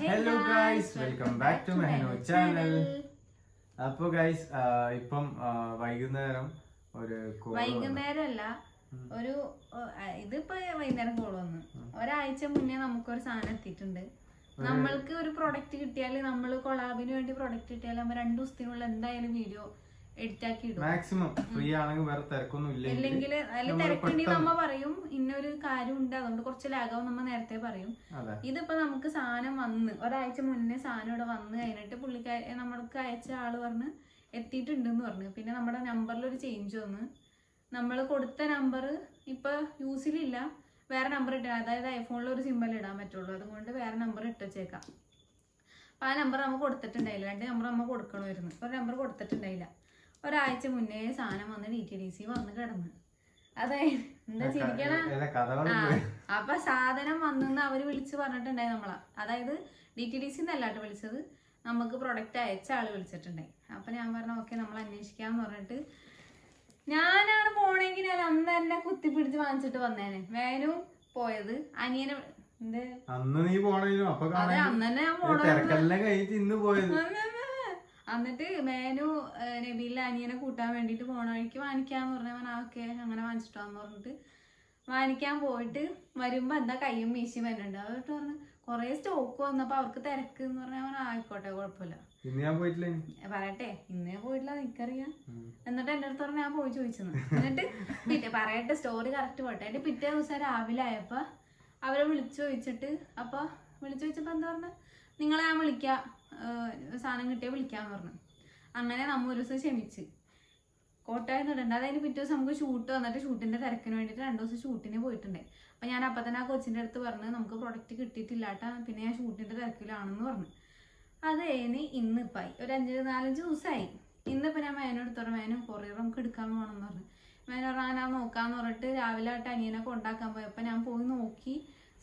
Hello guys welcome back to മെഹനോ channel അപ്പൊ guys ഇപ്പം വൈകുന്നേരം ഒരു വൈകുന്നേരം അല്ല ഒരു ഇതിപ്പോ വൈകുന്നേരം കോൾ വന്നു. ഒരാഴ്ച മുന്നേ നമുക്കൊരു സാധനം എത്തിയിട്ടുണ്ട്. നമ്മൾക്ക് ഒരു പ്രൊഡക്റ്റ് കിട്ടിയാൽ നമ്മൾ കൊളാബിന് വേണ്ടി പ്രൊഡക്റ്റ് കിട്ടിയാൽ നമ്മൾ രണ്ടു ദിവസത്തിനുള്ളിൽ എന്തായാലും വീഡിയോ ഇടും. മാക്സിമം ഫ്രീ ആണെങ്കിൽ വേറെ തിരക്കൊന്നും ഇല്ലെങ്കിൽ അല്ലെങ്കിൽ അതിൽ തിരക്കുണ്ടെങ്കിൽ നമ്മ പറയും ഇന്നൊരു കാര്യം ഉണ്ട് അതുകൊണ്ട് കുറച്ച് ലാഗാവും നമ്മ നേരത്തെ പറയും. ഇതിപ്പോ നമുക്ക് സാധനം വന്ന് ഒരാഴ്ച മുന്നേ സാധനം ഇവിടെ വന്ന് കഴിഞ്ഞിട്ട് പുള്ളിക്കാരി നമ്മൾക്ക് അയച്ച ആൾ പറഞ്ഞ് എത്തിയിട്ടുണ്ടെന്ന് പറഞ്ഞു. പിന്നെ നമ്മുടെ നമ്പറിൽ ഒരു ചേഞ്ച് വന്ന് നമ്മൾ കൊടുത്ത നമ്പർ ഇപ്പൊ യൂസിലില്ല വേറെ നമ്പർ ഇട്ട അതായത് ഐഫോണിൽ ഒരു സിമ്പിൾ ഇടാൻ പറ്റുള്ളൂ. അതുകൊണ്ട് വേറെ നമ്പർ ഇട്ട് വെച്ചേക്കാം. അപ്പൊ ആ നമ്പർ നമ്മൾ കൊടുത്തിട്ടുണ്ടായില്ല. രണ്ട് നമ്പർ നമ്മൾ കൊടുക്കണമായിരുന്നു. ഒരു നമ്പർ കൊടുത്തിട്ടുണ്ടായില്ല. ഒരാഴ്ച മുന്നേ സാധനം വന്ന് ഡി ടി ഡി സി വന്ന് കിടന്ന്. അതെ എന്താ ചിരിക്കണ? ആ, അപ്പൊ സാധനം വന്നെന്ന് അവർ വിളിച്ച് പറഞ്ഞിട്ടുണ്ടായി നമ്മളാ. അതായത് ഡി ടി ഡി സി എന്നല്ലാട്ട് വിളിച്ചത്. നമുക്ക് പ്രൊഡക്റ്റ് അയച്ച ആൾ വിളിച്ചിട്ടുണ്ടായി. അപ്പൊ ഞാൻ പറഞ്ഞു ഓക്കെ നമ്മൾ അന്വേഷിക്കാന്ന് പറഞ്ഞിട്ട് ഞാനാണ് പോണെങ്കിൽ ഞാൻ അന്ന് തന്നെ കുത്തിപ്പിടിച്ച് വാങ്ങിച്ചിട്ട് വന്നേനെ. വേനു പോയത് അനിയനെ എന്താ? അന്ന് നീ പോണേനു. അപ്പൊ അന്ന് തന്നെ ഞാൻ ഇത് പോണ തിരക്കെല്ലാം കഴിഞ്ഞിട്ട് ഇന്ന് പോയത് എന്നിട്ട് മേനു നബീലിലെ അനിയനെ കൂട്ടാൻ വേണ്ടിട്ട് പോണ വഴിക്ക് വാങ്ങിക്കാന്ന് പറഞ്ഞവൻ ആ ഓക്കെ അങ്ങനെ വാങ്ങിച്ചിട്ടോന്ന് പറഞ്ഞിട്ട് വാങ്ങിക്കാൻ പോയിട്ട് വരുമ്പോ എന്താ കയ്യും വീശി വരുന്നുണ്ട്. അതോട്ട് പറഞ്ഞു കൊറേ സ്റ്റോക്ക് വന്നപ്പോ അവർക്ക് തിരക്ക് എന്ന് പറഞ്ഞവൻ ആയിക്കോട്ടെ കുഴപ്പമില്ല. ഇന്ന് ഞാൻ പോയിട്ടില്ല പറയട്ടെ ഇന്നേ എനിക്കറിയാം. എന്നിട്ട് എന്റെ അടുത്ത് പറഞ്ഞ ഞാൻ പോയി ചോദിച്ചെന്ന്. എന്നിട്ട് പിറ്റേ പറയട്ടെ സ്റ്റോറി കറക്റ്റ് പോട്ടെ. എന്റെ പിറ്റേ ദിവസം രാവിലെ ആയപ്പോ അവരെ വിളിച്ചു ചോദിച്ചിട്ട് അപ്പൊ വിളിച്ചു ചോദിച്ചപ്പോ എന്താ പറഞ്ഞ? നിങ്ങളെ ഞാൻ വിളിക്കാം. സാധനം കിട്ടിയാൽ വിളിക്കാന്ന് പറഞ്ഞു. അങ്ങനെ നമ്മ ഒരു ദിവസം ക്ഷമിച്ച്. കോട്ടയം ഇടണ്ട. അതായത് പിറ്റേ ദിവസം നമുക്ക് ഷൂട്ട് വന്നിട്ട് ഷൂട്ടിന്റെ തിരക്കിന് വേണ്ടിയിട്ട് രണ്ട് ദിവസം ഷൂട്ടിന് പോയിട്ടുണ്ട്. അപ്പൊ ഞാൻ അപ്പൊ തന്നെ ആ കൊച്ചിന്റെ അടുത്ത് പറഞ്ഞ് നമുക്ക് പ്രൊഡക്റ്റ് കിട്ടിയിട്ടില്ലാട്ട പിന്നെ ഞാൻ ഷൂട്ടിന്റെ തിരക്കിലാണെന്ന് പറഞ്ഞു. അത് ഇന്ന് ഇപ്പായി ഒരു അഞ്ച് നാലഞ്ച് ദിവസമായി ഇന്നിപ്പോ ഞാൻ മേനോട് എടുത്തോടെ മേനോ കൊറിയർ നമുക്ക് എടുക്കാൻ പോകണമെന്ന് പറഞ്ഞു. മേനോ പറഞ്ഞാൽ ഞാൻ നോക്കാന്ന് പറഞ്ഞിട്ട് രാവിലെ ആയിട്ട് അനിയനെ കൊണ്ടാക്കാൻ പോയപ്പോ ഞാൻ പോയി നോക്കി.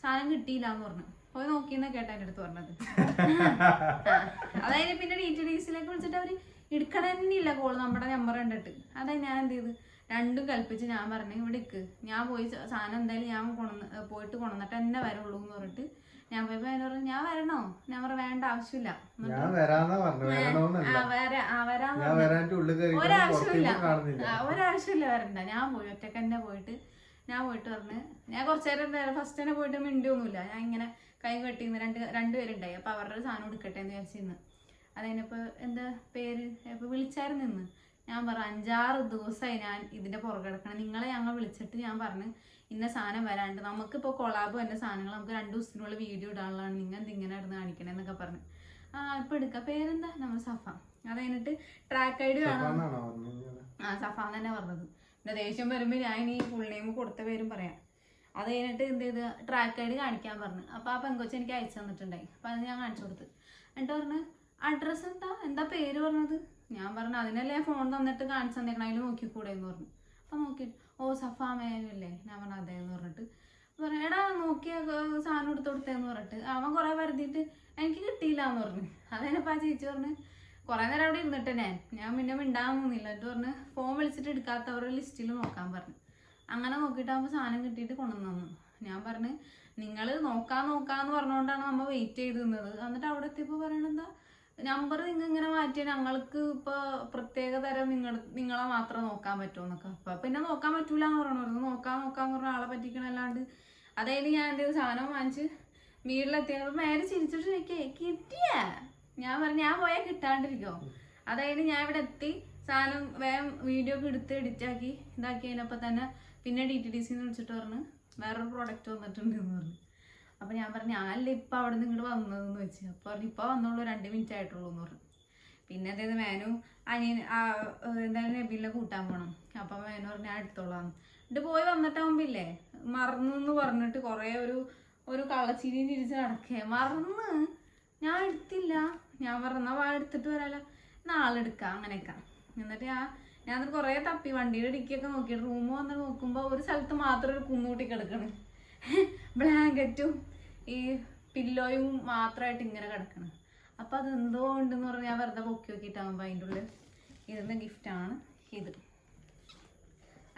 സാധനം കിട്ടിയില്ല എന്ന് പറഞ്ഞു. പോയി നോക്കിയെന്നാ കേട്ടാ എന്റെ അടുത്ത് പറഞ്ഞത്. അതായത് പിന്നെ ഡി ടി ഡി സിയിലേക്ക് വിളിച്ചിട്ട് അവർ എടുക്കണ തന്നെയില്ല കോൾ നമ്മുടെ നമ്പർ കണ്ടിട്ട്. അതാ ഞാൻ എന്ത് ചെയ്ത്? രണ്ടും കൽപ്പിച്ച് ഞാൻ പറഞ്ഞു ഇവിടെ ഇക്ക്. ഞാൻ പോയി സാധനം എന്തായാലും ഞാൻ കൊണന്ന് പോയിട്ട് കൊണ്ടുവന്നിട്ട് എന്നെ വരുള്ളൂ എന്ന് പറഞ്ഞിട്ട് ഞാൻ പോയപ്പോ എന്നോട് പറഞ്ഞു ഞാൻ വരണോ? ഞാൻ പറഞ്ഞു വേണ്ട ആവശ്യമില്ല. ഒരാവശ്യമില്ല. ഒരാവശ്യമില്ല വരണ്ട. ഞാൻ പോയി ഒറ്റയ്ക്ക് തന്നെ പോയിട്ട് ഞാൻ പോയിട്ട് പറഞ്ഞ് ഞാൻ കുറച്ച് നേരം എന്തായാലും ഫസ്റ്റ് തന്നെ പോയിട്ട് മിണ്ടിയൊന്നുമില്ല. ഞാൻ ഇങ്ങനെ കൈ കെട്ടിന്ന് രണ്ട് രണ്ടുപേരുണ്ടായി അപ്പൊ അവരുടെ സാധനം എടുക്കട്ടെ എന്ന് വിചാരിച്ചിരുന്നു അതിനിപ്പോ എന്താ പേര്? ഇപ്പൊ വിളിച്ചായിരുന്നു ഇന്ന്. ഞാൻ പറ അഞ്ചാറ് ദിവസമായി ഞാൻ ഇതിന്റെ പുറകെ കിടക്കണം. നിങ്ങളെ ഞങ്ങൾ വിളിച്ചിട്ട് ഞാൻ പറഞ്ഞു ഇന്ന സാധനം വരാണ്ട് നമുക്കിപ്പോ കൊളാബ് വരുന്ന സാധനങ്ങൾ നമുക്ക് രണ്ടു ദിവസത്തിനുള്ള വീഡിയോ ഇടാനുള്ളതാണ്. നിങ്ങൾ എന്ത് ഇങ്ങനെ ഇടുന്ന് കാണിക്കണേ എന്നൊക്കെ പറഞ്ഞു. ആ ഇപ്പൊ എടുക്ക. പേരെന്താ? നമ്മൾ സഫ. അത് കഴിഞ്ഞിട്ട് ട്രാക്ക് ഐഡി ഡി വേണം? ആ സഫാൻ തന്നെ പറഞ്ഞത്. എന്റെ ദേഷ്യം വരുമ്പോ ഞാൻ ഈ ഫുൾ നെയിം കൊടുത്ത പേരും പറയാം. അത് കഴിഞ്ഞിട്ട് എന്ത് ചെയ്ത്? ട്രാക്ക് ഐ കാണിക്കാൻ പറഞ്ഞു. അപ്പൊ ആ പെങ്കൊച്ച് എനിക്ക് അയച്ചു തന്നിട്ടുണ്ടായി. അപ്പൊ അത് ഞാൻ കാണിച്ചു കൊടുത്ത്. എന്നിട്ട് പറഞ്ഞു അഡ്രസ്സ് എന്താ? എന്താ പേര് പറഞ്ഞത്? ഞാൻ പറഞ്ഞു അതിനല്ലേ ഫോൺ തന്നിട്ട് കാണിച്ചു തന്നേക്കണം. അതിൽ നോക്കിക്കൂടെ? എന്ന് പറഞ്ഞു. അപ്പൊ നോക്കി ഓ സഫാ മേനല്ലേ? ഞാൻ പറഞ്ഞു അതെ എന്ന് പറഞ്ഞിട്ട്. പറഞ്ഞു എടാ നോക്കിയ സാധനം എടുത്ത് കൊടുത്തേന്ന് പറഞ്ഞിട്ട്. അവൻ കുറേ വരുത്തിയിട്ട് എനിക്ക് കിട്ടിയില്ല എന്ന് പറഞ്ഞു. അതിനപ്പോ ആ ചേച്ചി പറഞ്ഞു കുറെ നേരം അവിടെ ഇരുന്നിട്ട് ഞാൻ ഞാൻ പിന്നെ മിണ്ടാൻ നിന്നില്ല. എന്നിട്ട് പറഞ്ഞ് ഫോൺ വിളിച്ചിട്ട് എടുക്കാത്തവരുടെ ലിസ്റ്റിൽ നോക്കാൻ പറഞ്ഞു. അങ്ങനെ നോക്കിയിട്ടാകുമ്പോൾ സാധനം കിട്ടിയിട്ട് കൊണ്ടുവന്നു ഞാൻ പറഞ്ഞ് നിങ്ങൾ നോക്കാൻ നോക്കാന്ന് പറഞ്ഞുകൊണ്ടാണ് നമ്മ വെയിറ്റ് ചെയ്ത് നിന്നത്. എന്നിട്ട് അവിടെ എത്തിയപ്പോൾ പറയണത് നമ്പർ നിങ്ങൾ ഇങ്ങനെ മാറ്റിയ ഞങ്ങൾക്ക് ഇപ്പൊ പ്രത്യേക തരം നിങ്ങൾ നിങ്ങളെ മാത്രം നോക്കാൻ പറ്റുമെന്നൊക്കെ അപ്പൊ പിന്നെ നോക്കാൻ പറ്റൂല എന്ന് പറഞ്ഞു. നോക്കാൻ നോക്കാന്ന് പറഞ്ഞ ആളെ പറ്റിക്കണല്ലാണ്ട്. അതായത് ഞാൻ എന്തെങ്കിലും സാധനം വാങ്ങിച്ച് വീട്ടിലെത്തിയപ്പോൾ മേലെ ചിരിച്ചിട്ട് കിട്ടിയ? ഞാൻ പറഞ്ഞു ഞാൻ പോയാൽ കിട്ടാണ്ടിരിക്കോ? അതായത് ഞാൻ ഇവിടെ എത്തി സാധനം വേഗം വീഡിയോ ഒക്കെ എടുത്ത് എഡിറ്റ് ആക്കി ഇതാക്കി കഴിഞ്ഞപ്പോൾ തന്നെ പിന്നെ ഡി ടി ഡി സിന്ന് വിളിച്ചിട്ട് പറഞ്ഞു വേറൊരു പ്രോഡക്റ്റ് വന്നിട്ടുണ്ട് എന്ന് പറഞ്ഞു. അപ്പൊ ഞാൻ പറഞ്ഞു ഞാനല്ലേ ഇപ്പൊ അവിടെ നിന്ന് ഇങ്ങോട്ട് വന്നതെന്ന് വെച്ച്. അപ്പൊ പറഞ്ഞു ഇപ്പൊ വന്നോളൂ രണ്ട് മിനിറ്റ് ആയിട്ടുള്ളൂ എന്ന് പറഞ്ഞു. പിന്നെ അതായത് മേനു അനിയൻ എന്തായാലും നബീലിനെ കൂട്ടാൻ പോകണം അപ്പൊ മേനു പറഞ്ഞു ഞാൻ എടുത്തോളാം എന്നിട്ട് പോയി വന്നിട്ടാവുമ്പില്ലേ? മറന്നു എന്ന് പറഞ്ഞിട്ട് കൊറേ ഒരു ഒരു കള്ളച്ചിരിയും തിരിച്ച് നടക്കേ. മറന്ന്. ഞാൻ എടുത്തില്ല. ഞാൻ പറഞ്ഞ വാ എടുത്തിട്ട് വരാലോ. നാളെ എടുക്കാം അങ്ങനെയൊക്കെ. എന്നിട്ട് ഞാൻ ഞാനത് കുറേ തപ്പി വണ്ടിയുടെ ഇടിക്കൊക്കെ നോക്കി റൂം വന്ന് നോക്കുമ്പോൾ ഒരു സ്ഥലത്ത് മാത്രം ഒരു കുന്നൂട്ടി കിടക്കണ്. ബ്ലാങ്കറ്റും ഈ പില്ലോയും മാത്രമായിട്ട് ഇങ്ങനെ കിടക്കണം. അപ്പൊ അത് എന്തോ ഉണ്ടെന്ന് പറഞ്ഞ് ഞാൻ വെറുതെ പൊക്കി നോക്കിയിട്ടാകുമ്പോൾ അതിന്റെ ഉള്ളിൽ ഇതിന്റെ ഗിഫ്റ്റാണ് ഇത്.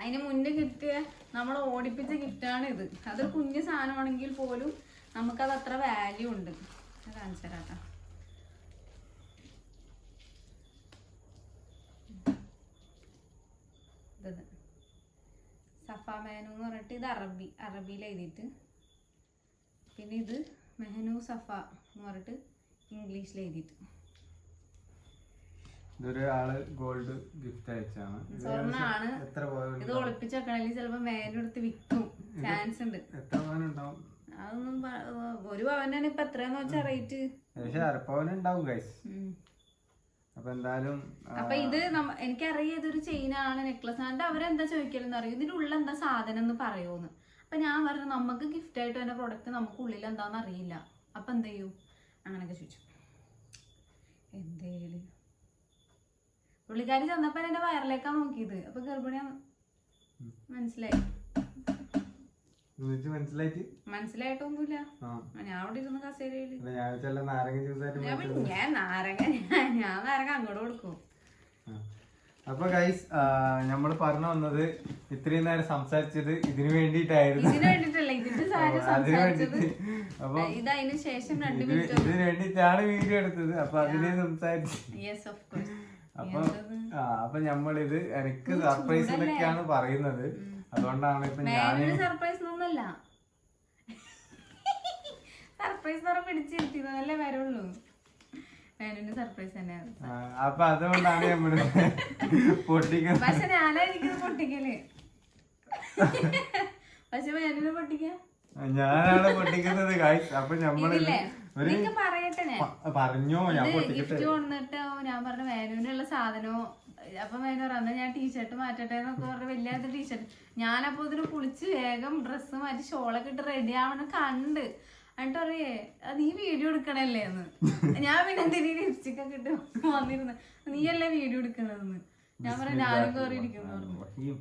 അതിന് മുന്നേ കിട്ടിയ നമ്മൾ ഓടിപ്പിച്ച ഗിഫ്റ്റാണ് ഇത് അതൊരു കുഞ്ഞു സാധനമാണെങ്കിൽ പോലും നമുക്കത് അത്ര വാല്യൂ ഉണ്ട്. ഞാൻ കാണിച്ചു തരാം കേട്ടോ ഇത്. സഫ മെഹനു എന്ന് പറഞ്ഞിട്ട് ഇത് അറബി അറബിയിൽ എഴുതിയിട്ട്. പിന്നെ ഇത് മെഹനു സഫ എന്ന് പറഞ്ഞിട്ട് ഇംഗ്ലീഷിൽ എഴുതിയിട്ട്. ഇതൊരു ആൾ ഗോൾഡ് ഗിഫ്റ്റ് അയച്ചാണ്. സ്വർണാണ്. ഇത് ഒളിപ്പിച്ച് വെക്കണമെങ്കിൽ ചിലപ്പോ മേനും എടുത്ത് വിൽക്കും. ചാൻസ് ഉണ്ട്. എത്ര പവൻ ഉണ്ടാവും അതൊന്നും ഒരു പവനാണ് ഇപ്പൊ എത്രയാന്ന് വെച്ചാ റേറ്റ് അരപ്പവൻ ഉണ്ടാവും ഗൈസ് അപ്പൊ എന്തായാലും അപ്പൊ ഇത് എനിക്കറിയ ഇതൊരു ചെയിനാണ് നെക്ലസ് ആണ് അവരെന്താ ചോദിക്കലെന്ന് അറിയും? ഇതിന്റെ ഉള്ള എന്താ സാധനം എന്ന് പറയുമെന്ന് അപ്പൊ ഞാൻ പറഞ്ഞു നമുക്ക് ഗിഫ്റ്റ് ആയിട്ട് തന്നെ പ്രൊഡക്റ്റ് നമുക്ക് ഉള്ളിൽ എന്താന്ന് അറിയില്ല. അപ്പൊ എന്ത് ചെയ്യും? അങ്ങനെയൊക്കെ ചോദിച്ചു. എന്തേലും പുള്ളിക്കാരി ചെന്നപ്പോ എന്റെ വയറിലേക്കാ നോക്കിയത്. അപ്പൊ ഗർഭിണിയാ മനസ്സിലായി. മനസ്സിലായിട്ട്? മനസ്സിലായിട്ടൊന്നുമില്ല. ഞാൻ അവിടെ ഇരുന്ന് കസേരയിൽ. അല്ല ഞാൻ നാരങ്ങ ഞാൻ നാരങ്ങ അങ്ങോട്ട് കൊടുക്കും. അപ്പൊ ഗൈസ് നമ്മൾ പറഞ്ഞു വന്നത് ഇത്രയും നേരം സംസാരിച്ചത് ഇതിനു വേണ്ടിട്ടായിരുന്നു അതിന് വേണ്ടിട്ട് അപ്പൊ ഇതിന് വേണ്ടിയിട്ടാണ് വീഡിയോ എടുത്തത്. അപ്പൊ അതിനെ സംസാരിച്ചു. അപ്പൊ ആ അപ്പൊ നമ്മളിത് എനിക്ക് സർപ്രൈസ് എന്നൊക്കെയാണ് പറയുന്നത്. അതുകൊണ്ടാണ് ഇപ്പൊ മേനൊരു സർപ്രൈസ് ഒന്നല്ല സർപ്രൈസ് പറഞ്ഞ പിടിച്ചിരുത്തിയതല്ലേ വരുള്ളൂ. സർപ്രൈസ് തന്നെയാണ്. അപ്പൊ അതുകൊണ്ടാണ് നമ്മൾ പൊട്ടിക്കുന്നത്. പക്ഷെ ഞാനായിരിക്കും പൊട്ടിക്കൽ. പക്ഷെ മേനൊരു പൊട്ടിക്ക? ഞാനാണ് പൊട്ടിക്കുന്നത് ഗൈസ് അപ്പൊ നമ്മൾ പറയട്ടെ ഞാൻ. പറഞ്ഞോ ഞാൻ പൊട്ടിക്കട്ടെ. ഗിഫ്റ്റ് കൊണ്ടിട്ട് ഞാൻ പറഞ്ഞു മേനുവിനുള്ള സാധനവും അപ്പൊ മേനു അന്ന് ഞാൻ ടീഷർട്ട് മാറ്റട്ടെ എന്നൊക്കെ പറഞ്ഞ വലിയ ടീഷർട്ട്. ഞാനപ്പോ ഇതിന് കുളിച്ച് വേഗം ഡ്രസ്സ് മാറ്റി ഷോളൊക്കെ ഇട്ട് റെഡി ആവണം കണ്ട്. എന്നിട്ട് പറയേ "അത് നീ വീഡിയോ എടുക്കണല്ലേ എന്ന്. ഞാൻ പിന്നെ എന്തിനീ ലിപ്സ്റ്റിക് ഒക്കെ ഇട്ട് വന്നിരുന്നു? നീയല്ലേ വീഡിയോ എടുക്കണതെന്ന്? ഞാൻ പറയാം ഞാനും കയറി ഇരിക്കുന്നു പറഞ്ഞു.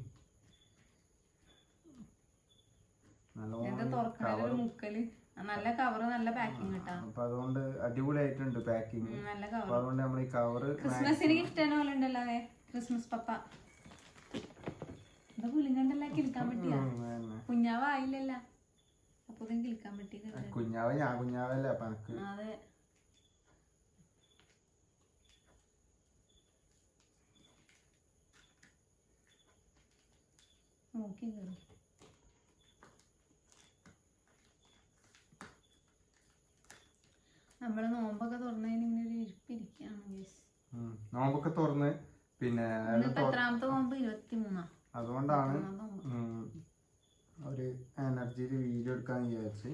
എന്താ തുറക്കണ ഒരു മുക്കൽ? നല്ല കവറ് നല്ല കിട്ടാ. അപ്പൊ അതുകൊണ്ട് അടിപൊളിയായിട്ടുണ്ട് പാക്കിംഗ് നല്ല കവർ അതുകൊണ്ട് നമ്മൾ ഈ കവർ ക്രിസ്മസിന് ഗിഫ്റ്റ് തന്നെ പോലെ ഉണ്ടല്ലോ ക്രിസ്മസ് പപ്പ. എന്താ പുലിങ്കണ്ടല്ല കിളിക്കാൻ പറ്റിയ? കുഞ്ഞാവായില്ലല്ല അപ്പൊ ഇതും കിളിക്കാൻ പറ്റിയത് കുഞ്ഞാവ ഞാൻ കുഞ്ഞാവല്ലേ അപ്പൊ എനിക്ക് അതെ. നോക്കി നമ്മൾ നോമ്പൊക്കെ തുറന്നതിന് ഇങ്ങനെ ഒരു ഇരിപ്പിരിക്കാണ്. നോമ്പൊക്കെ തുറന്ന് പിന്നെ എത്രാമത്തെ നോമ്പ്? ഇരുപത്തി മൂന്നാ അതുകൊണ്ടാണ് ഒരു എനർജിയിൽ വീഡിയോ എടുക്കാൻ വിചാരിച്ച്.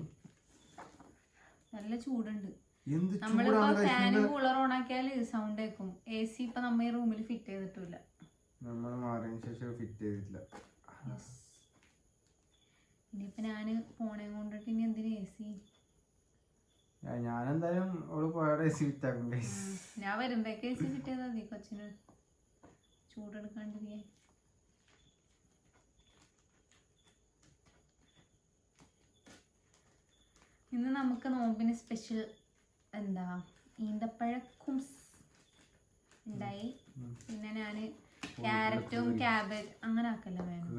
നല്ല ചൂടുണ്ട്. നമ്മളിപ്പോ ഫാനും കൂളർ ഓൺ ആക്കിയാൽ സൗണ്ട് കേൾക്കും എ സി ഇപ്പൊ നമ്മ ഈ റൂമിൽ ഫിറ്റ് ചെയ്തിട്ടില്ല. നമ്മൾ മാറിയതിന് ശേഷം ഫിറ്റ് ചെയ്തിട്ടില്ല. ഇനിയിപ്പോ ഞാൻ ഫോണെ കൊണ്ടിട്ട് ഇനി എന്തിനു എ സി ഞാനെന്തായാലും അവൾ പോയാടെ ആക്കും guys. ഞാൻ ഫിറ്റ് ചെയ്താൽ നീ കൊച്ചിന് ചൂടെടുക്കാണ്ടിരിക്കാൻ ഇന്ന് നമുക്ക് നോമ്പിന് സ്പെഷ്യൽ എന്താ ഈന്തപ്പഴക്കും ഉണ്ടായി. പിന്നെ ഞാൻ ക്യാരറ്റും ക്യാബേജ് അങ്ങനെ ആക്കല്ല വേണം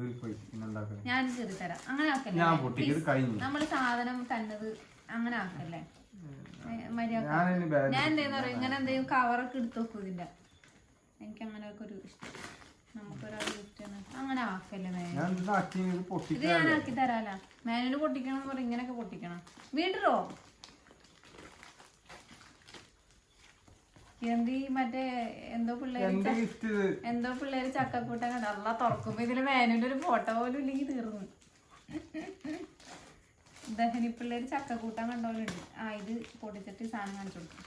ഞാൻ ചെറുതരാം അങ്ങനെ ആക്കല്ലേ ഞാൻ നമ്മൾ സാധനം തന്നത് അങ്ങനെ ആക്കല്ലേ? മര്യാദ ഞാൻ എന്താന്ന് പറയും ഇങ്ങനെ എന്തെങ്കിലും കവറൊക്കെ എടുത്ത് വെക്കും എനിക്ക് അങ്ങനെയൊക്കെ ഒരു ഇഷ്ടം. നമുക്കൊരാൾ ഗിഫ്റ്റ് അങ്ങനെ ആക്കല്ലേ ഇത് ഞാൻ ആക്കി തരാല. മേനോട് പൊട്ടിക്കണം എന്ന് പറയും ഇങ്ങനെയൊക്കെ പൊട്ടിക്കണം. വീട്ടിലോ? എന്ത് മറ്റേ എന്തോ പിള്ളേര് എന്തോ പിള്ളേര് ചക്കക്കൂട്ടം കണ്ട അല്ല തുറക്കുമ്പോ ഇതിൽ മേനുവിന്റെ ഒരു ഫോട്ടോ പോലും ഇല്ലെങ്കിൽ തീർന്നു. ദഹനി പിള്ളേര് കൂട്ടാൻ കണ്ടോലുണ്ട്. ആ ഇത് പൊട്ടിച്ചിട്ട് സാധനം കാണിച്ചു കൊടുക്കും.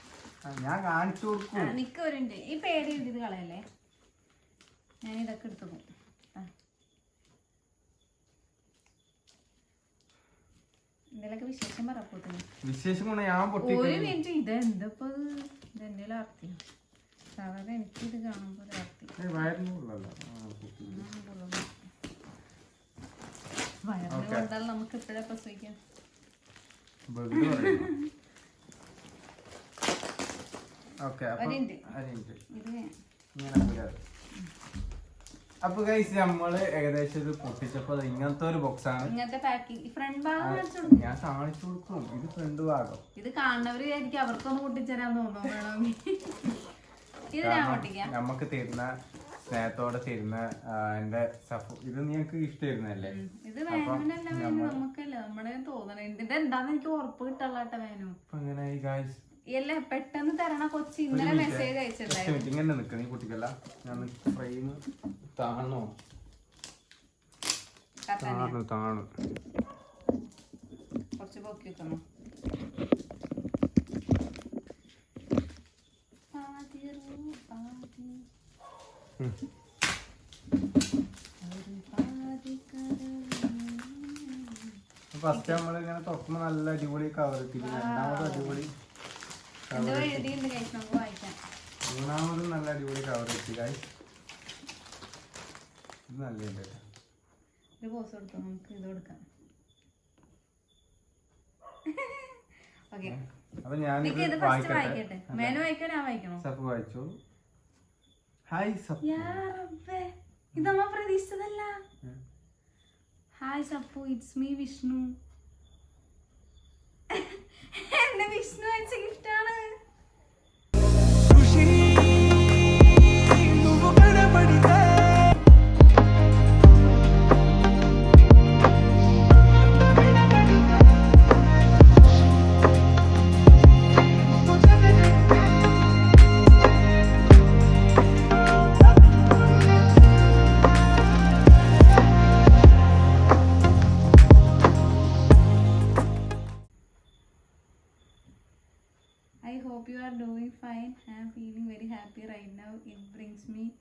ഞാൻ കാണിച്ചു കൊടുക്കും. ആ, നിക്ക് വരുന്നുണ്ട് ഈ പേര് എഴുതിയത് കളയല്ലേ? ഞാൻ ഇതൊക്കെ എടുത്തു പോകും ഇതിലൊക്കെ വിശേഷം പറപ്പോത്തിന് വിശേഷം ഒരു മിനിറ്റ് ഇത്? എന്തപ്പോ ഇതെന്റെ ആർത്തി. സാധാരണ എനിക്ക് ഇത് കാണുമ്പോ ആർത്തി. വയറിനുള്ളല്ലോ വയറിന് കൊണ്ടാൽ നമുക്ക് എപ്പോഴാ പ്രസവിക്കാം ഓക്കെ ഒരു അപ്പൊ ഗൈസ് നമ്മൾ ഏകദേശം ഇത് പൊട്ടിച്ചപ്പോ ഇങ്ങനത്തെ ഒരു ബോക്സ് ആണ്. ഇങ്ങനത്തെ ഫ്രണ്ട് ഭാഗം ഞാൻ കാണിച്ചു കൊടുക്കും. ഇത് ഫ്രണ്ട് ഭാഗം. ഇത് കാണുന്നവര് വിചാരിക്കും അവർക്കൊന്ന് പൊട്ടിച്ചേരാൻ തോന്നുന്നു. നമുക്ക് തരുന്ന സ്നേഹത്തോടെ തരുന്ന എന്റെ സഫു ഇത് നിങ്ങൾക്ക് ഇഷ്ടമായിരുന്നല്ലേ ഇത് വേനല്ല വേനു നമുക്കല്ല നമ്മുടെ തോന്നണേ. ഇതിന്റെ എന്താന്ന് എനിക്ക് ഉറപ്പ് കിട്ടല്ലാട്ട വേനു. അപ്പൊ ഈ ഗൈസ് അല്ലേ പെട്ടെന്ന് തരണ കൊച്ചി ഇന്നലെ മെസ്സേജ് അയച്ചിട്ടുണ്ടായിരുന്നു. ഇങ്ങനെ നിൽക്കണം ഈ കുട്ടിക്കല്ല. ഞാൻ ഫ്രെയിം താണോ? താണു താണു? കുറച്ച് പൊക്കി വെക്കണം? പാതി റൂ, പാതി. ഉം. ഒരു പാതി കരളിൽ ഫസ്റ്റ് നമ്മൾ ഇങ്ങനെ തുറക്കുമ്പോ നല്ല അടിപൊളി കവർ കിട്ടി രണ്ടാമത് അടിപൊളി മൂന്നാമത് നല്ല അടിപൊളി കവർ കിട്ടി കായ് ഇത് അപ്പൊ ഞാൻ വായിക്കട്ടെ? വായിക്കണോ? സഫ് വായിച്ചു ഹായ് ഇത് നമ്മ പ്രതീക്ഷിച്ചതല്ല. Hi Sappu it's me Vishnu എന്നെ വിഷ്ണു അയച്ച gift fine. I am feeling very happy right now. It brings me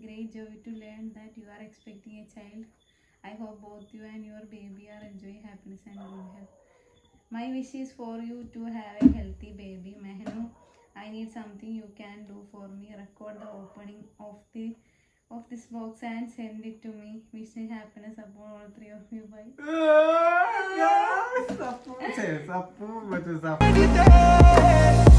great joy to learn that you are expecting a child. I hope both you and your baby are enjoying happiness and good health. My wish is for you to have a healthy baby. Mehnu, I need something you can do for me. Record the opening of the of this box and send it to me. Wishing happiness upon all three of you. Bye. Sappu Sappu മറ്റേ സപ്പു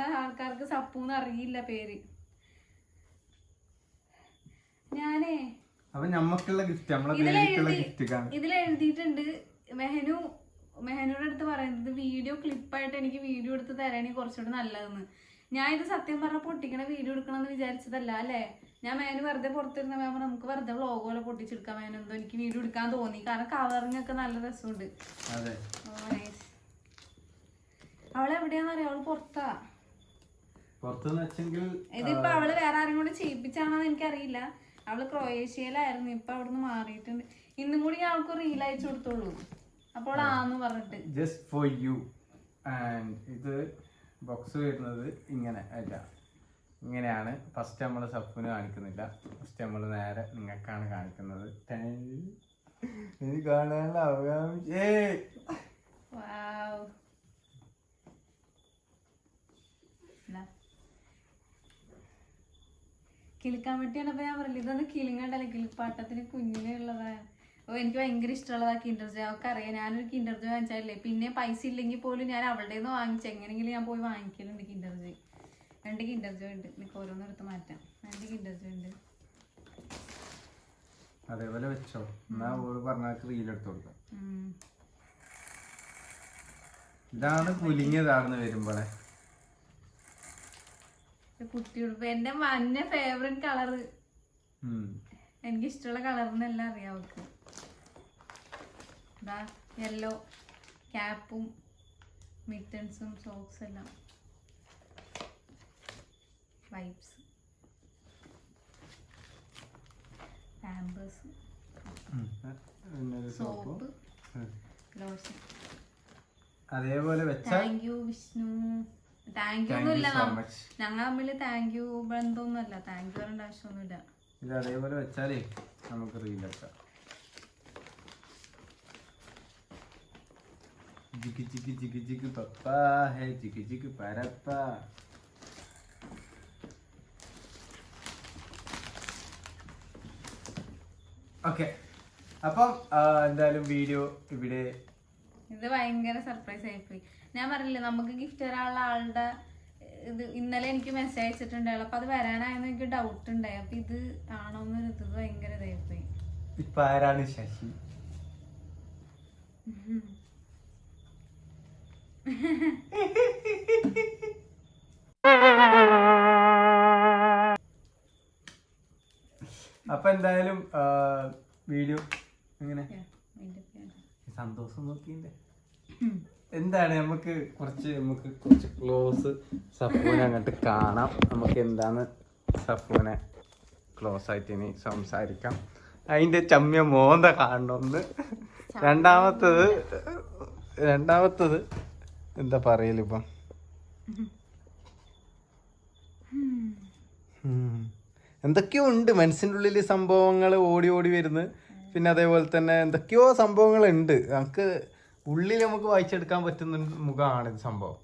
നമ്മുടെ ആൾക്കാർക്ക് സപ്പൂന്ന് അറിയില്ല പേര്. ഞാനേ അപ്പൊ നമ്മക്കുള്ള gift നമ്മളെ ഇതിൽ gift ഇതിൽ എഴുതിയിട്ടുണ്ട് മെഹനു മെഹനുടെ അടുത്ത് പറയുന്നത് വീഡിയോ ക്ലിപ്പായിട്ട് എനിക്ക് വീഡിയോ എടുത്ത് തരാണെങ്കിൽ കുറച്ചുകൂടി നല്ലതെന്ന്. ഞാൻ ഇത് സത്യം പറഞ്ഞ പൊട്ടിക്കണ വീഡിയോ എടുക്കണമെന്ന് വിചാരിച്ചതല്ല അല്ലേ? ഞാൻ മേനു വെറുതെ പുറത്തിരുന്ന മേമ നമുക്ക് വെറുതെ വ്ളോഗ് പോലെ പൊട്ടിച്ചെടുക്കാൻ മേനു എന്തോ എനിക്ക് വീഡിയോ എടുക്കാൻ തോന്നി. കാരണം കവറിങ്ങൊക്കെ നല്ല രസമുണ്ട്. അറിയാം? അവൾ പുറത്താ. പുറത്തുനിന്ന് വെച്ചെങ്കിൽ ഇതിപ്പോ അവൾ വേറെ ആരും കൂടെ ചെയ്യിപ്പിച്ചാണെന്ന് എനിക്കറിയില്ല. അവൾ ക്രൊയേഷ്യയിലായിരുന്നു ഇപ്പൊ അവിടുന്ന് മാറിയിട്ടുണ്ട്. ഇന്നും കൂടി ഞാൻ അവൾക്ക് റീൽ അയച്ചു കൊടുത്തോളൂ. അപ്പോൾ ആന്ന് പറഞ്ഞിട്ട്. ജസ്റ്റ് ഫോർ യു ആൻഡ് ഇത് ബോക്സ് വരുന്നത് ഇങ്ങനെ അല്ല ഇങ്ങനെയാണ്. ഫസ്റ്റ് നമ്മൾ സപ്പിന് കാണിക്കുന്നില്ല. ഫസ്റ്റ് നമ്മൾ നേരെ നിങ്ങൾക്കാണ് കാണിക്കുന്നത്. ഇത് കാണാനുള്ള അവകാശം ഏ കിളിക്കാൻ പറ്റിയാണ് അപ്പൊ ഞാൻ പറഞ്ഞില്ല ഇതൊന്ന് കിളിങ്ങണ്ടല്ലേ കിളിപ്പാട്ടത്തിന് കുഞ്ഞിനുള്ളതാ ഓ എനിക്ക് ഭയങ്കര ഇഷ്ടമുള്ളതാ കിൻഡർ ജോയ് അവൾക്ക് അറിയാം ഞാനൊരു കിൻഡർ ജോയ് വാങ്ങിച്ചാലേ പിന്നെ പൈസ ഇല്ലെങ്കിൽ പോലും ഞാൻ അവളുടെ നിന്ന് വാങ്ങിച്ചു എങ്ങനെയെങ്കിലും ഞാൻ പോയി വാങ്ങിക്കലുണ്ട് കിൻഡർ ജോയ് രണ്ട് കിൻഡർ ജോയ് ഉണ്ട്. എനിക്ക് ഓരോന്നെടുത്ത് മാറ്റാം. രണ്ട് കിൻഡർ ജോയ് ഉണ്ട്. അതേപോലെ വെച്ചോ. എന്നാ ഓൾ പറഞ്ഞ റീൽ എടുത്തു കൊടുക്കാം. ഇതാണ് കുലുങ്ങിയതാണെന്ന് വരുമ്പോളെ. കുട്ടിയുടുപ്പ് എന്റെ മഞ്ഞ ഫേവറിറ്റ് കളറ് ഉം. എനിക്ക് ഇഷ്ടമുള്ള കളറിനെല്ലാം അറിയാം അവൾക്ക്. ഇതാ യെല്ലോ ക്യാപ്പും മിറ്റൻസും സോക്സ് എല്ലാം. പാമ്പേഴ്സ് ഉം. സോപ്പ് ലോഷൻ അതേപോലെ thank you Vishnu thank you ഒന്നുമില്ല. ഞങ്ങൾ തമ്മിൽ താങ്ക് യു ബന്ധമൊന്നുമല്ല. താങ്ക് യു പറയേണ്ട ആവശ്യമൊന്നുമില്ല. ഇത് അതേപോലെ വെച്ചാലേ നമുക്ക് റീൽ വെക്കാം ജിക്ക് ജിക്ക് ജിക്ക് ജിക്ക് പപ്പാ ഹേ ജിക്ക് ജിക്ക് പരപ്പ ഓക്കെ അപ്പം എന്തായാലും വീഡിയോ ഇവിടെ ഇത് ഭയങ്കര സർപ്രൈസ് ആയിപ്പോയി. ഞാൻ പറഞ്ഞില്ലേ നമുക്ക് ഗിഫ്റ്റ് തരാനുള്ള ആളുടെ ഇത് ഇന്നലെ എനിക്ക് മെസ്സേജ് അയച്ചിട്ടുണ്ടായിരുന്നു. അപ്പൊ അത് വരാനായെന്ന് എനിക്ക് ഡൗട്ട് ഉണ്ടായി. അപ്പൊ ഇത് ആണോന്നൊരു ഇത് ഭയങ്കര ഇതായിപ്പോയി. ഇപ്പൊ ആരാണ് ശശി? അപ്പൊ എന്തായാലും വീഡിയോ എങ്ങനെ. സന്തോഷം നോക്കിയില്ലേ? എന്താണ് നമുക്ക് കുറച്ച് നമുക്ക് കുറച്ച് ക്ലോസ് സഫൂനെ അങ്ങോട്ട് കാണാം. നമുക്ക് എന്താണ് സഫൂനെ ക്ലോസ് ആയിട്ട് ഇനി സംസാരിക്കാം. അതിന്റെ ചമ്മ്യ മോന്ത കാണണമെന്ന് രണ്ടാമത്തത് രണ്ടാമത്തത് എന്താ പറയലിപ്പം. എന്തൊക്കെയോ ഉണ്ട് മനസ്സിന്റെ ഉള്ളിൽ സംഭവങ്ങൾ ഓടി ഓടി വരുന്നു പിന്നെ അതേപോലെ തന്നെ എന്തൊക്കെയോ സംഭവങ്ങളുണ്ട്. നമുക്ക് ഉള്ളിൽ നമുക്ക് വായിച്ചെടുക്കാൻ പറ്റുന്ന മുഖമാണ് ഇത് സംഭവം.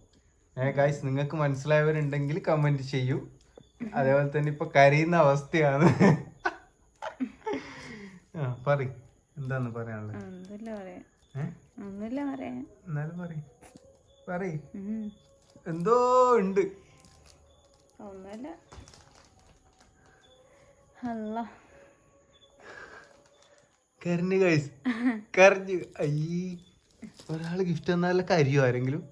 ഏ ഗായ്സ് നിങ്ങൾക്ക് മനസ്സിലായവരുണ്ടെങ്കിൽ കമന്റ് ചെയ്യൂ. അതേപോലെ തന്നെ ഇപ്പൊ കരയുന്ന അവസ്ഥയാണ്. ആ പറ എന്താന്ന് പറയാനുള്ളത് എന്നാലും പറ പറ എന്തോ ഉണ്ട്. ഒന്നുമില്ല. അല്ല കരഞ്ഞ് ഗൈസ് കരഞ്ഞു. അയ്യേ ഒരാൾ ഗിഫ്റ്റ് തന്നാല കരിയോ ആരെങ്കിലും?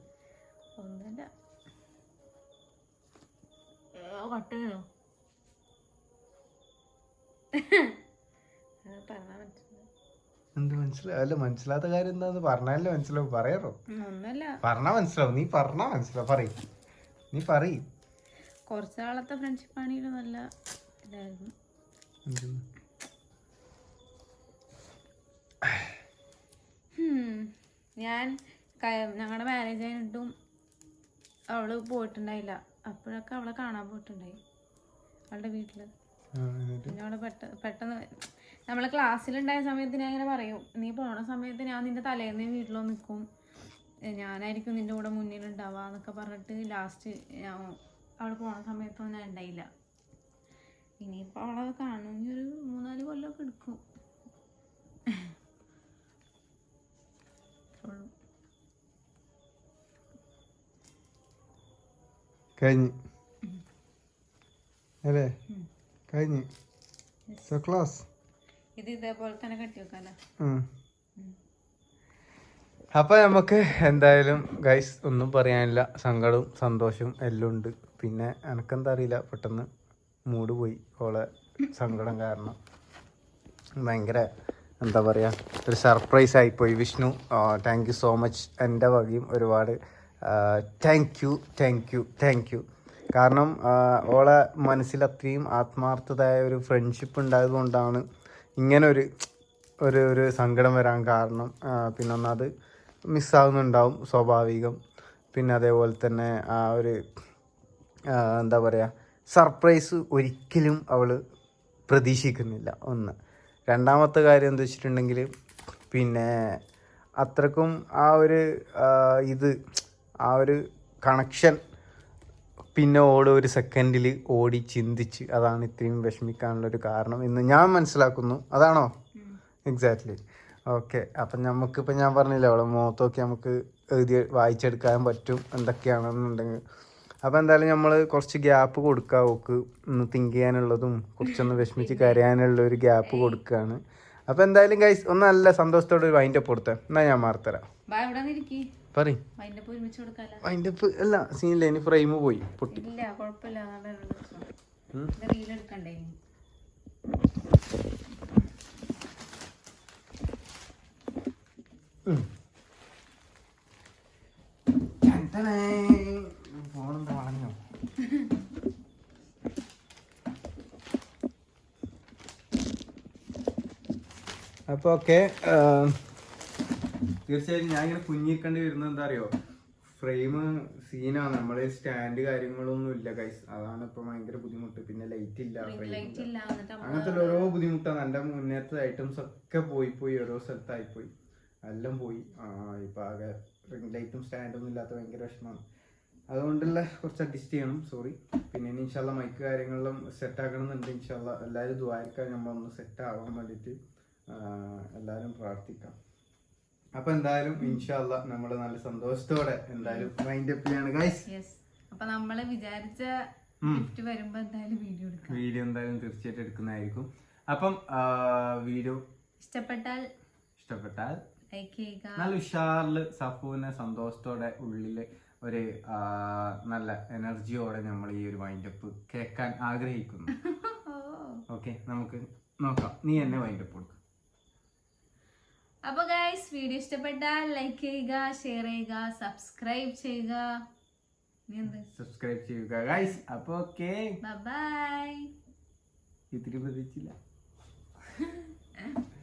എന്ത് മനസ്സിലാവും അല്ല മനസ്സിലാത്ത കാര്യം എന്താന്ന് പറഞ്ഞാലേ മനസ്സിലാവും. പറയാറോ പറഞ്ഞാ മനസ്സിലാവും. നീ പറഞ്ഞാ മനസ്സിലാവും. പറയും. നീ പറയും. കുറച്ചാളത്തെ ഫ്രണ്ട്ഷിപ്പ് ആണെങ്കിലും നല്ല ഇതായിരുന്നു. ഞാൻ ഞങ്ങളുടെ മാരേജ് കഴിഞ്ഞിട്ടും അവൾ പോയിട്ടുണ്ടായില്ല. അപ്പോഴൊക്കെ അവളെ കാണാൻ പോയിട്ടുണ്ടായി. അവളുടെ വീട്ടിൽ? പിന്നെ പെട്ടെന്ന് നമ്മളെ ക്ലാസ്സിലുണ്ടായ സമയത്ത് ഞാൻ ഇങ്ങനെ പറയും നീ പോണ സമയത്ത് ഞാൻ നിന്റെ തലേന്ന് വീട്ടിലോ നിൽക്കും ഞാനായിരിക്കും നിന്റെ കൂടെ മുന്നിലുണ്ടാവുക എന്നൊക്കെ പറഞ്ഞിട്ട് ലാസ്റ്റ് അവൾ പോണ സമയത്തൊന്നും ഞാൻ ഉണ്ടായില്ല. ഇനിയിപ്പോൾ അവളെ കാണുന്ന ഒരു മൂന്നാൽ കൊല്ലമൊക്കെ എടുക്കും. ഉള്ളൂ. കഴിഞ്ഞ്. അല്ലേ? കഴിഞ്ഞ്. സോ ക്ലാസ് ഇത് ഇതേപോലെ തന്നെ കെട്ടി അപ്പൊ നമുക്ക് എന്തായാലും ഗൈസ് ഒന്നും പറയാനില്ല. സങ്കടവും സന്തോഷവും എല്ലാം ഉണ്ട്. പിന്നെ എനക്കെന്താ അറിയില്ല. പെട്ടെന്ന് മൂഡ് പോയി. ഓളെ സങ്കടം കാരണം. ഭയങ്കര എന്താ പറയുക ഒരു സർപ്രൈസ് ആയിപ്പോയി Vishnu thank you so much എന്റെ വകയും ഒരുപാട് thank you thank you thank you കാരണം ഓളെ മനസ്സിൽ അത്രയും ആത്മാർത്ഥതായ ഒരു ഫ്രണ്ട്ഷിപ്പ് ഉണ്ടായതുകൊണ്ടാണ് ഇങ്ങനെ ഒരു ഒരു ഒരു സങ്കടം വരാൻ കാരണം പിന്നെ ഒന്നത് മിസ്സാവുന്നുണ്ടാവും സ്വാഭാവികം. പിന്നെ അതേപോലെ തന്നെ ആ ഒരു എന്താ പറയുക സർപ്രൈസ് ഒരിക്കലും അവൾ പ്രതീക്ഷിക്കുന്നില്ല ഒന്ന്. രണ്ടാമത്തെ കാര്യം എന്താ വെച്ചിട്ടുണ്ടെങ്കിൽ പിന്നെ അത്രക്കും ആ ഒരു ഇത് ആ ഒരു കണക്ഷൻ പിന്നെ ഓട് ഒരു സെക്കൻഡിൽ ഓടി ചിന്തിച്ച് അതാണ് ഇത്രയും വിഷമിക്കാനുള്ള ഒരു കാരണം എന്ന് ഞാൻ മനസ്സിലാക്കുന്നു. അതാണോ? എക്സാക്ട്ലി ഓക്കെ അപ്പം നമുക്കിപ്പോൾ ഞാൻ പറഞ്ഞില്ല അവളെ മുഖത്തൊക്കെ നമുക്ക് എഴുതി വായിച്ചെടുക്കാൻ പറ്റും എന്തൊക്കെയാണെന്നുണ്ടെങ്കിൽ. അപ്പോൾ എന്തായാലും നമ്മൾ കുറച്ച് ഗ്യാപ്പ് കൊടുക്കുക ഓക്ക്. ഒന്ന് തിങ്ക് ചെയ്യാനുള്ളതും കുറച്ചൊന്ന് വിഷമിച്ച് കരയാനുള്ള ഒരു ഗ്യാപ്പ് കൊടുക്കുകയാണ് അപ്പോൾ എന്തായാലും ഗൈസ് ഒന്ന് നല്ല സന്തോഷത്തോടെ ഒരു വൈൻഡപ്പ് കൊടുത്തേ. എന്നാൽ ഞാൻ മാറത്തരാം. പറയും. അതിന്റെ അല്ല സീനില്ല ഇനി ഫ്രെയിം പോയി പൊട്ടി? ഫോണെന്താ വളഞ്ഞോ? അപ്പോൾ ഓക്കെ തീർച്ചയായും ഞാൻ ഇങ്ങനെ കുഞ്ഞിരിക്കേണ്ടി വരുന്നത് എന്താ അറിയോ? ഫ്രെയിം സീനാണ്. നമ്മൾ സ്റ്റാൻഡ് കാര്യങ്ങളൊന്നും ഇല്ല ഗൈസ് അതാണ് ഇപ്പൊ ഭയങ്കര ബുദ്ധിമുട്ട്. പിന്നെ ലൈറ്റ് ഇല്ല അങ്ങനത്തെ ഓരോ ബുദ്ധിമുട്ടാണ്. എന്റെ മുന്നേറ്റ ഐറ്റംസ് ഒക്കെ പോയി പോയി. ഓരോ സ്ഥലത്തായി പോയി. എല്ലാം പോയി. ഇപ്പൊ ആകെ റിംഗ് ലൈറ്റും സ്റ്റാൻഡൊന്നും ഇല്ലാത്ത ഭയങ്കര വിഷമമാണ്. അതുകൊണ്ടുള്ള കുറച്ച് അഡ്ജസ്റ്റ് ചെയ്യണം. സോറി പിന്നെ ഇനി ഇൻഷാല്ല മൈക്ക് കാര്യങ്ങളിലും സെറ്റ് ആക്കണം എന്നുണ്ട്. ഇൻഷാല്ല എല്ലാവരും ദ്വാരക്കാൻ നമ്മളൊന്ന് സെറ്റ് ആവാൻ വേണ്ടിയിട്ട് എല്ലാവരും പ്രാർത്ഥിക്കാം. അപ്പൊ എന്തായാലും ഇൻഷാല്ല നമ്മൾ നല്ല സന്തോഷത്തോടെ എന്തായാലും മൈൻഡ് അപ്പ് ചെയ്യാണ് ഗൈസ് അപ്പൊ നമ്മൾ വിചാരിച്ച ഗിഫ്റ്റ് വരുമ്പോ എന്തായാലും വീഡിയോ എടുക്കാം. വീഡിയോ എന്തായാലും തീർച്ചയായിട്ടും എടുക്കുന്നതായിരിക്കും. അപ്പം വീഡിയോ ഇഷ്ടപ്പെട്ടാൽ ഇഷ്ടപ്പെട്ടാൽ ലൈക്ക് ചെയ്യുക. നല്ല ഉഷാറിൽ സഫുവിനെ സന്തോഷത്തോടെ ഉള്ളിൽ ഒരു നല്ല എനർജിയോടെ നമ്മൾ ഈ ഒരു മൈൻഡ് വൈൻഡപ്പ് കേൾക്കാൻ ആഗ്രഹിക്കുന്നു. ഓക്കെ നമുക്ക് നോക്കാം. നീ എന്നെ വൈൻഡപ്പ് കൊടുക്കും. അപ്പൊ വീഡിയോ ഇഷ്ടപ്പെട്ടാൽ ലൈക്ക് ചെയ്യുക ഷെയർ ചെയ്യുക സബ്സ്ക്രൈബ് ചെയ്യുക. സബ്സ്ക്രൈബ് ചെയ്യുക. ഗൈസ് അപ്പൊ ഓക്കെ ബൈ ഇത്തിരി പ്രതീക്ഷിച്ചില്ല.